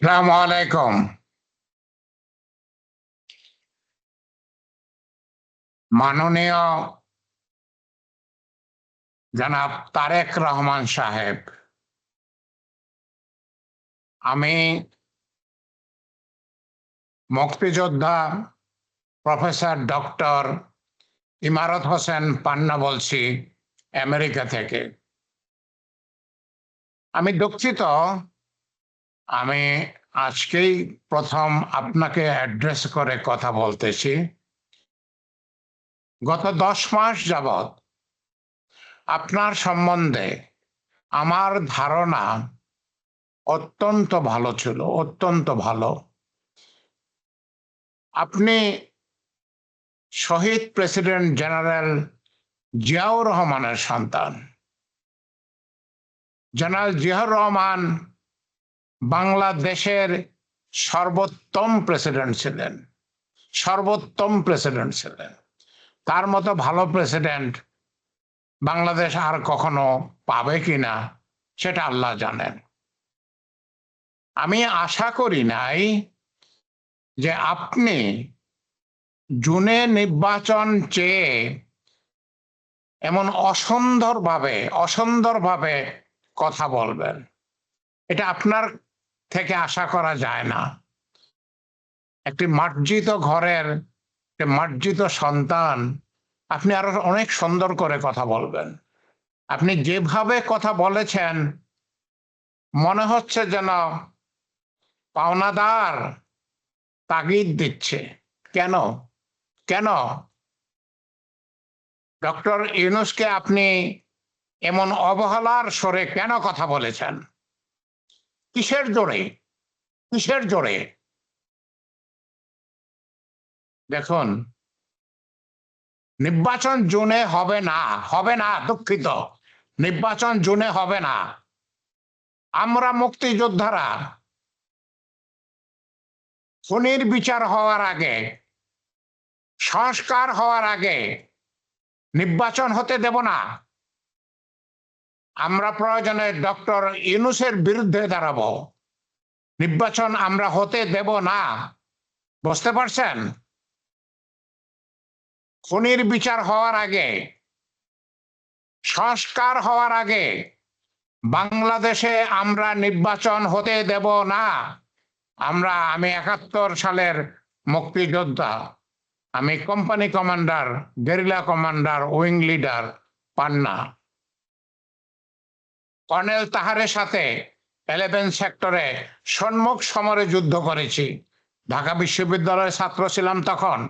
সালাম আলাইকুম। মাননীয় জনাব তারেক রহমান সাহেব, আমি মুক্তিযোদ্ধা প্রফেসর ডক্টর ইমারত হোসেন পান্না বলছি আমেরিকা থেকে। আমি দুঃখিত আমি আজকেই প্রথম আপনাকে অ্যাড্রেস করে কথা বলতেছি। গত দশ মাস যাবৎ আপনার সম্বন্ধে আমার ধারণা অত্যন্ত ভালো ছিল, অত্যন্ত ভালো। আপনি শহীদ প্রেসিডেন্ট জেনারেল জিয়াউর রহমানের সন্তান। জেনারেল জিয়াউর রহমান বাংলাদেশের সর্বোত্তম প্রেসিডেন্ট ছিলেন। সর্বোত্তম প্রেসিডেন্ট ছিলেন। তার মতো ভালো প্রেসিডেন্ট বাংলাদেশ আর কখনো পাবে কিনা, সেটা আল্লাহ জানেন। আমি আশা করি নাই যে আপনি জুনে নির্বাচন চেয়ে এমন অসুন্দরভাবে অসুন্দরভাবে কথা বলবেন। এটা আপনার থেকে আশা করা যায় না। একটি মার্জিত ঘরের মার্জিত সন্তান, আপনি আরও অনেক সুন্দর করে কথা বলবেন। আপনি যেভাবে কথা বলেছেন, মনে হচ্ছে যেন পাওনাদার তাগিদ দিচ্ছে। কেন? কেন? ডক্টর ইউনুসকে আপনি এমন অবহেলার স্বরে কেন কথা বলেছেন? কিসের জোরে? কিসের জোরে? দেখুন, নির্বাচন জুনে হবে না হবে না, দুঃখিত। নির্বাচন জুনে হবে না। আমরা মুক্তিযোদ্ধারা, খুনির বিচার হওয়ার আগে, সংস্কার হওয়ার আগে, নির্বাচন হতে দেব না। আমরা প্রয়োজনে ডক্টর ইউনুসের বিরুদ্ধে দাঁড়াবো। নির্বাচন আমরা হতে দেব না। বুঝতে পারছেন? খুনির বিচার হওয়ার আগে, সংস্কার হওয়ার আগে বাংলাদেশে আমরা নির্বাচন হতে দেব না। আমরা, আমি একাত্তর সালের মুক্তিযোদ্ধা। আমি company commander, guerrilla commander, wing leader, Panna. Colonel তাহারের সাথে এলেভেন সেক্টরে সম্মুখ সমরে যুদ্ধ করেছি। ঢাকা বিশ্ববিদ্যালয়ের ছাত্র ছিলাম তখন।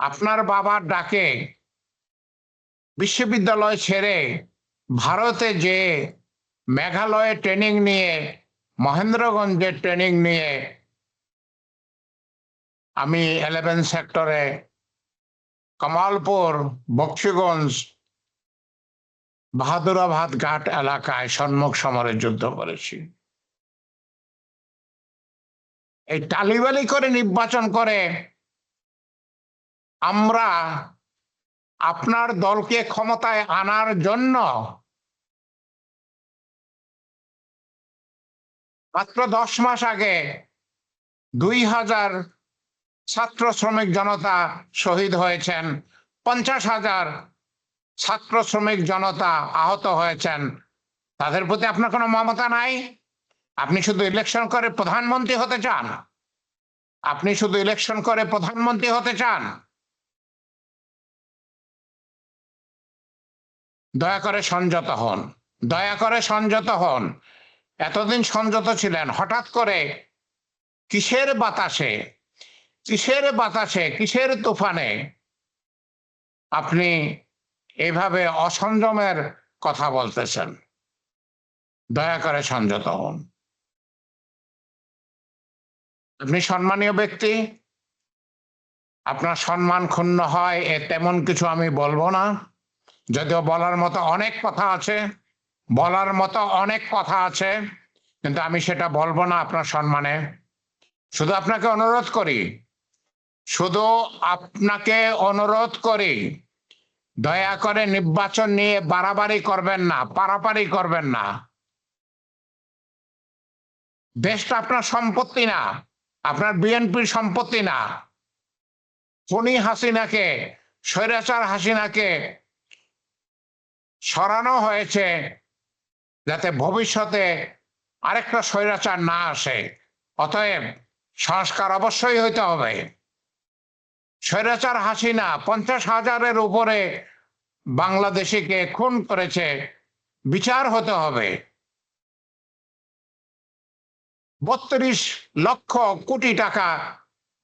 আপনার বাবার ডাকে বিশ্ববিদ্যালয় ছেড়ে ভারতে যে মেঘালয়ে ট্রেনিং নিয়ে, মহেন্দ্রগঞ্জে ট্রেনিং নিয়ে আমি এলেভেন সেক্টরে কমালপুর, বক্সিগঞ্জ বাহাদুরাবাদ ঘাট এলাকায় সম্মুখ সমরে যুদ্ধ করেছি। এই টালিবালি করে নির্বাচন করে আমরা আপনার দলকে ক্ষমতায় আনার জন্য মাত্র দশ মাস আগে দুই হাজার ছাত্র শ্রমিক জনতা শহীদ হয়েছেন, পঞ্চাশ হাজার ছাত্র শ্রমিক জনতা আহত হয়েছেন। তাদের প্রতি আপনার কোনো মমতা নাই? আপনি শুধু ইলেকশন করে প্রধানমন্ত্রী হতে চান? আপনি শুধু ইলেকশন করে প্রধানমন্ত্রী হতে চান? দয়া করে সংযত হন। দয়া করে সংযত হন। এতদিন সংযত ছিলেন, হঠাৎ করে কিসের বাতাসে কিসের বাতাসে, কিসের তুফানে আপনি এভাবে অসংযমের কথা বলতেছেন। দয়া করে সংযত হন। আপনি সম্মানীয় ব্যক্তি, আপনার সম্মান ক্ষুণ্ণ হয়, এ তেমন কিছু আমি বলব না। যদিও বলার মতো অনেক কথা আছে, বলার মতো অনেক কথা আছে, কিন্তু আমি সেটা বলব না আপনার সম্মানে। শুধু আপনাকে অনুরোধ করি, শুধু আপনাকে অনুরোধ করি দয়া করে নির্বাচন নিয়ে বাড়াবাড়ি করবেন না, পারাপারি করবেন না। দেশটা আপনার সম্পত্তি না, আপনার বিএনপির সম্পত্তি না। ফণি হাসিনাকে, স্বৈরাচার হাসিনাকে সরানো হয়েছে যাতে ভবিষ্যতে আরেকটা স্বৈরাচার না আসে। অতএব সংস্কার অবশ্যই হইতে হবে। স্বৈরাচার হাসিনা পঞ্চাশ হাজারের উপরে বাংলাদেশিকে খুন করেছে, বিচার হতে হবে। বত্রিশ লক্ষ কোটি টাকা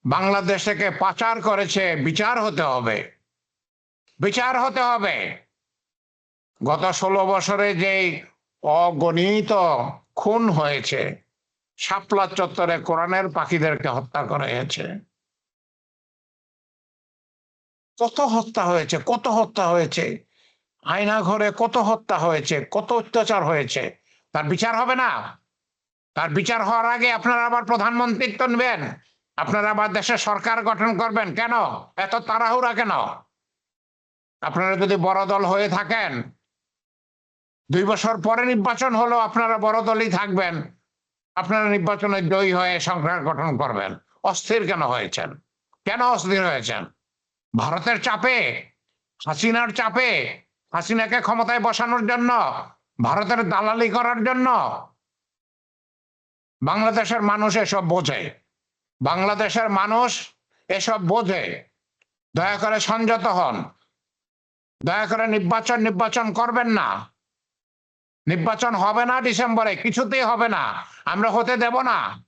বাংলাদেশ থেকে পাচার করেছে, বিচার হতে হবে। বিচার হতে হবে। গত ষোলো বছরে যেই অগণিত খুন হয়েছে, শাপলা চত্বরে কোরআনের পাখিদেরকে হত্যা করা হয়েছে। কত হত্যা হয়েছে, কত হত্যা হয়েছে? আয়না ঘরে কত হত্যা হয়েছে, কত অত্যাচার হয়েছে? তার বিচার হবে না। তার বিচার হওয়ার আগে আপনারা আবার প্রধানমন্ত্রীত্ব নেবেন। আপনারা আবার দেশের সরকার গঠন করবেন। কেন? এত তাড়াহুড়া কেন? আপনারা যদি বড় দল হয়ে থাকেন, দুই বছর পরে নির্বাচন হলো, আপনারা বড় দলই থাকবেন। আপনারা নির্বাচনে জয়ী হয়ে সরকার গঠন করবেন। অস্থির কেন হয়েছেন? কেন অস্থির হয়েছেন? ভারতের চাপে, হাসিনার চাপে, হাসিনাকে ক্ষমতায় বসানোর জন্য, ভারতের দালালি করার জন্য বাংলাদেশের মানুষ এসব বোঝে। বাংলাদেশের মানুষ এসব বোঝে। দয়া করে সংযত হন। দয়া করে নির্বাচন নির্বাচন করবেন না। নির্বাচন হবে না ডিসেম্বরে, কিছুতেই হবে না। আমরা হতে দেব না।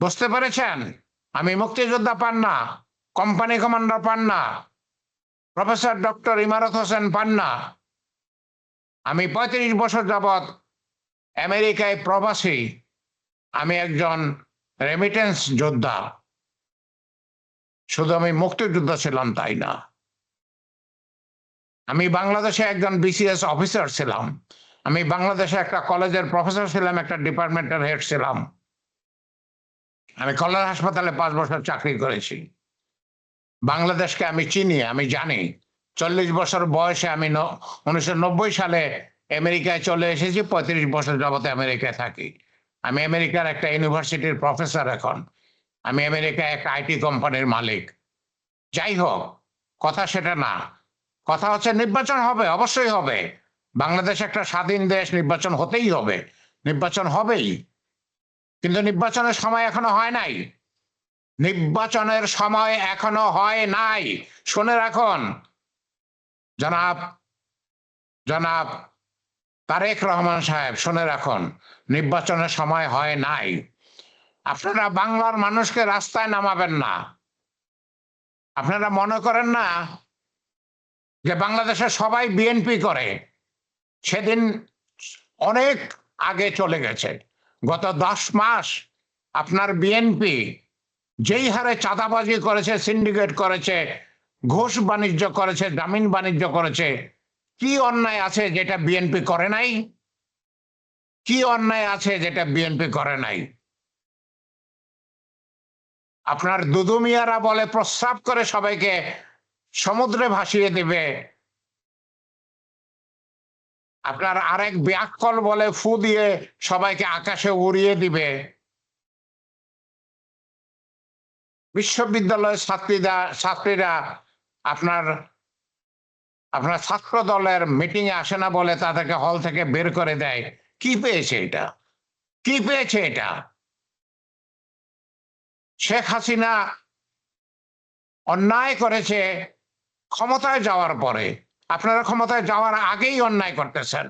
বুঝতে পেরেছেন? আমি মুক্তিযোদ্ধা পান না। Company commander Panna, professor doctor Imarat Hossain Panna. আমি পঁয়ত্রিশ বছর যাবৎ আমেরিকায় প্রবাসী। আমি একজন রেমিটেন্স যোদ্ধা। শুধু আমি মুক্তিযোদ্ধা ছিলাম তাই না। আমি বাংলাদেশে একজন বিসিএস অফিসার ছিলাম। আমি বাংলাদেশে একটা কলেজের প্রফেসর ছিলাম, একটা ডিপার্টমেন্টের হেড ছিলাম। আমি কলেজ হাসপাতালে পাঁচ বছর চাকরি করেছি। বাংলাদেশকে আমি চিনি, আমি জানি। চল্লিশ বছর বয়সে আমি উনিশশো নব্বই সালে আমেরিকায় চলে এসেছি, পঁয়ত্রিশ বছর যাবতে আমেরিকায় থাকি। আমি আমেরিকার একটা ইউনিভার্সিটির প্রফেসর এখন। আমি আমেরিকায় একটা আইটি কোম্পানির মালিক। যাই হোক, কথা সেটা না। কথা হচ্ছে নির্বাচন হবে, অবশ্যই হবে। বাংলাদেশ একটা স্বাধীন দেশ, নির্বাচন হতেই হবে। নির্বাচন হবেই। কিন্তু নির্বাচনের সময় এখনও হয় নাই। নির্বাচনের সময় এখনও হয় নাই। শুনে রাখুন, জনাব জনাব তারেক রহমান সাহেব, শুনে রাখুন, নির্বাচনের সময় হয় নাই। আপনারা বাংলার মানুষকে রাস্তায় নামাবেন না। আপনারা মনে করেন না যে বাংলাদেশে সবাই বিএনপি করে? সেদিন অনেক আগে চলে গেছে। গত দশ মাস আপনার বিএনপি যেই হারে চাঁদাবাজি করেছে সিন্ডিকেট করেছে, ঘোষ বাণিজ্য করেছে, জামিন বাণিজ্য করেছে, কি অন্যায় আছে যেটা বিএনপি করে নাই? কি অন্যায় আছে যেটা বিএনপি করে নাই? আপনার দুদুমিয়ারা বলে প্রস্রাব করে সবাইকে, সমুদ্রে ভাসিয়ে দিবে। আপনার আরেক ব্যাককল বলে ফু দিয়ে সবাইকে আকাশে উড়িয়ে দিবে। বিশ্ববিদ্যালয়ের ছাত্রীরা ছাত্রীরা আপনার আপনার ছাত্র দলের মিটিং এ আসে না বলে তাদেরকে হল থেকে বের করে দেয়। কি পেয়েছে এটা? কি পেয়েছে এটা? শেখ হাসিনা অন্যায় করেছে ক্ষমতায় যাওয়ার পরে। আপনারা ক্ষমতায় যাওয়ার আগেই অন্যায় করতেছেন।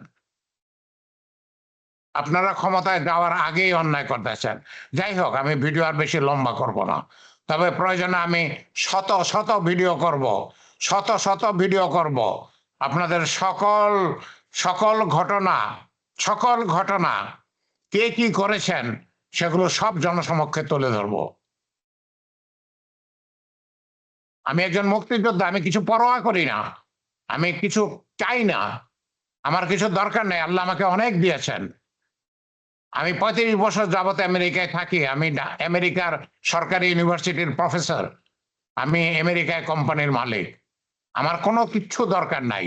আপনারা ক্ষমতায় যাওয়ার আগেই অন্যায় করতেছেন। যাই হোক, আমি ভিডিও আর বেশি লম্বা করব না। তবে প্রয়োজনে আমি শত শত ভিডিও করব। শত শত ভিডিও করব। আপনাদের সকল সকল ঘটনা সকল ঘটনা, কে কি করেছেন, সেগুলো সব জনসমক্ষে তুলে ধরব। আমি একজন মুক্তিযোদ্ধা, আমি কিছু পরোয়া করি না। আমি কিছু চাই না। আমার কিছু দরকার নেই। আল্লাহ আমাকে অনেক দিয়েছেন। আমি পঁয়ত্রিশ বছর যাবত আমেরিকায় থাকি। আমি আমেরিকার সরকারি ইউনিভার্সিটির প্রফেসর। আমি আমেরিকায় কোম্পানির মালিক। আমার কোনো কিচ্ছু দরকার নাই।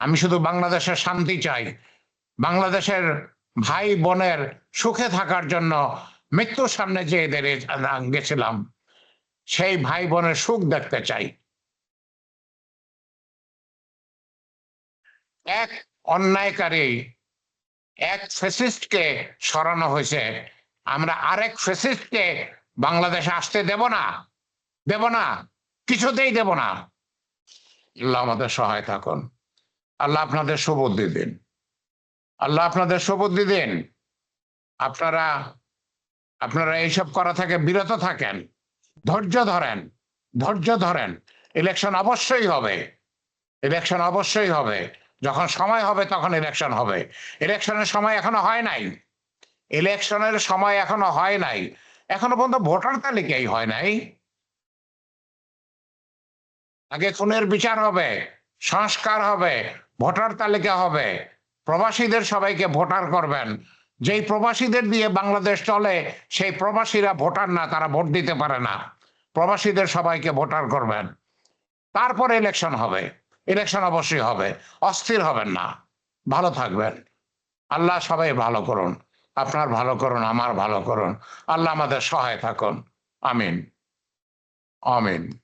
আমি শুধু বাংলাদেশের শান্তি চাই। বাংলাদেশের ভাই বোনের সুখে থাকার জন্য মৃত্যুর সামনে যে এদের গেছিলাম, সেই ভাই বোনের সুখ দেখতে চাই। এক অন্যায়কারী এক ফেসিস্টকে সরানো হয়েছে। আমরা আরেক ফেসিস্টকে বাংলাদেশে আসতে দেব না। দেব না। কিছুতেই দেব না। আল্লাহ আমাদের সহায় থাকুন। আল্লাহ আপনাদের সুবুদ্ধি দিন। আল্লাহ আপনাদের সুবুদ্ধি দিন। আপনারা আপনারা এইসব করা থেকে বিরত থাকেন। ধৈর্য ধরেন। ধৈর্য ধরেন। ইলেকশন অবশ্যই হবে। ইলেকশন অবশ্যই হবে। যখন সময় হবে তখন ইলেকশন হবে। ইলেকশনের সময় এখনও হয় নাই। ইলেকশনের সময় এখনও হয় নাই। এখনও পর্যন্ত ভোটার তালিকাই হয় নাই। আগে খুনের বিচার হবে, সংস্কার হবে, ভোটার তালিকা হবে। প্রবাসীদের সবাইকে ভোটার করবেন। যেই প্রবাসীদের দিয়ে বাংলাদেশ চলে, সেই প্রবাসীরা ভোটার না, তারা ভোট দিতে পারে না। প্রবাসীদের সবাইকে ভোটার করবেন। তারপরে ইলেকশন হবে। ইলেকশন অবশ্যই হবে। অস্থির হবেন না। ভালো থাকবেন। আল্লাহ সবাই ভালো করুন। আপনার ভালো করুন, আমার ভালো করুন। আল্লাহ আমাদের সহায় থাকুন। আমিন। আমিন।